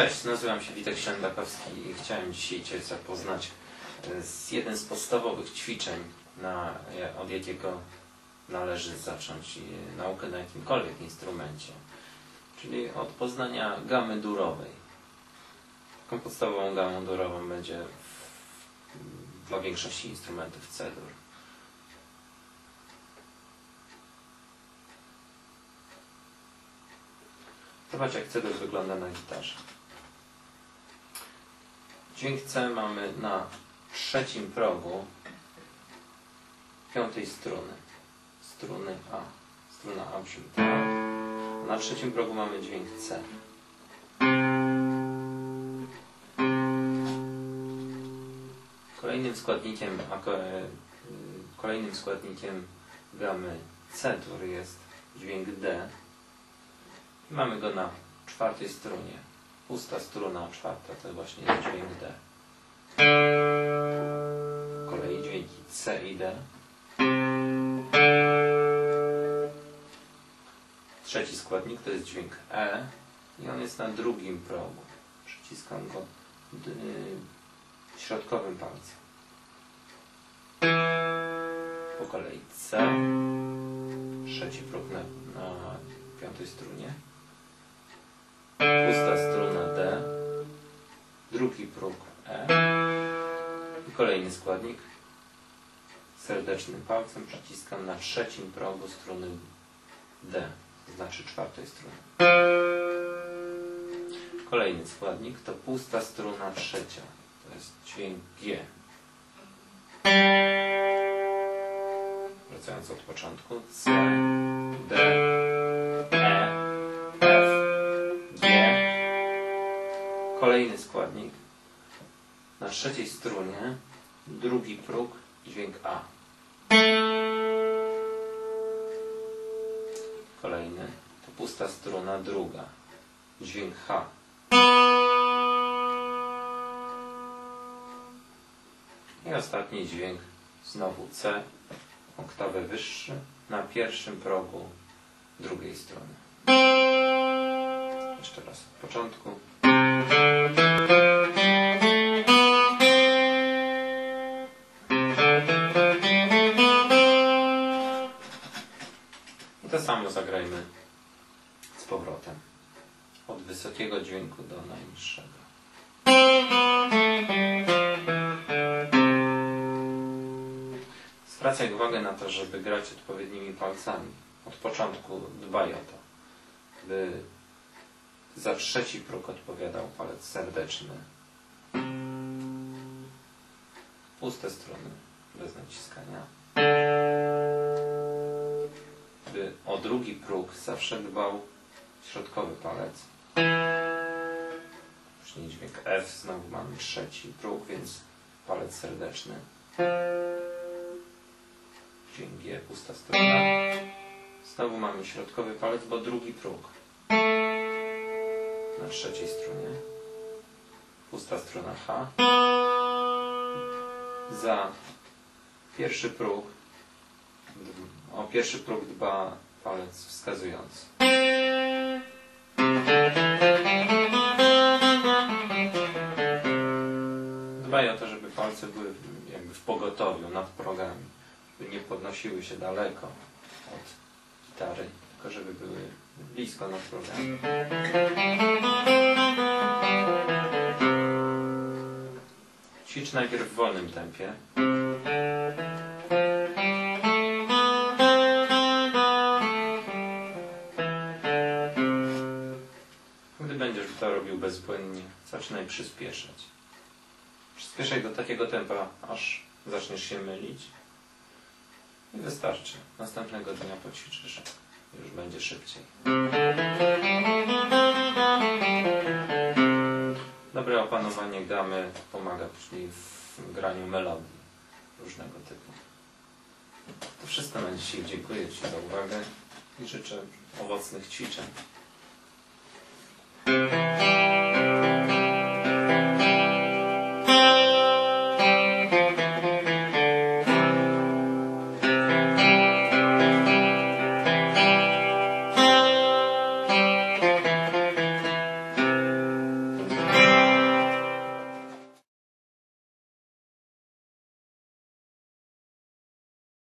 Cześć, nazywam się Witek Ślędakowski i chciałem dzisiaj Cię zapoznać e, z jednym z podstawowych ćwiczeń, na, ja- od jakiego należy zacząć e, naukę na jakimkolwiek instrumencie, czyli od poznania gamy durowej. Taką podstawową gamą durową będzie w, dla większości instrumentów C-dur. Zobacz jak C-dur wygląda na gitarze. Dźwięk C mamy na trzecim progu piątej struny. Struny A. Struna A brzmi tak. Na trzecim progu mamy dźwięk C. Kolejnym składnikiem, e, kolejnym składnikiem gamy C-dur jest dźwięk D. I mamy go na czwartej strunie. Pusta struna czwarta to właśnie jest dźwięk D. Z kolei dźwięki C i D. Trzeci składnik to jest dźwięk E i on jest na drugim progu. Przyciskam go d- środkowym palcem. Po kolei C, trzeci próg na, na piątej strunie. Pusta struna D, drugi próg E i kolejny składnik. Serdecznym palcem przyciskam na trzecim progu struny D, to znaczy czwartej struny. Kolejny składnik to pusta struna trzecia, to jest dźwięk G. Wracając od początku, C, D, Na trzeciej strunie drugi próg, dźwięk A. Kolejny to pusta struna druga, dźwięk H. I ostatni dźwięk znowu C, oktawę wyższy, na pierwszym progu drugiej strony. Jeszcze raz od początku. Samo zagrajmy z powrotem. Od wysokiego dźwięku do najniższego. Zwracaj uwagę na to, żeby grać odpowiednimi palcami. Od początku dbaj o to, by za trzeci próg odpowiadał palec serdeczny. Puste struny, bez naciskania. O drugi próg zawsze dbał środkowy palec. Później dźwięk F, znowu mamy trzeci próg, więc palec serdeczny. Dźwięk G, pusta strona. Znowu mamy środkowy palec, bo drugi próg. Na trzeciej stronie. Pusta strona H. Za pierwszy próg. O pierwszy próg dba palec wskazujący. Dbaj o to, żeby palce były jakby w pogotowiu nad progami. Żeby nie podnosiły się daleko od gitary, tylko żeby były blisko nad progami. Ćwicz najpierw w wolnym tempie. Bezbłędnie, zaczynaj przyspieszać. Przyspieszaj do takiego tempa, aż zaczniesz się mylić. I wystarczy. Następnego dnia poćwiczysz. Już będzie szybciej. Dobre opanowanie gamy pomaga później w graniu melodii różnego typu. To wszystko na dzisiaj. Dziękuję Ci za uwagę i życzę owocnych ćwiczeń.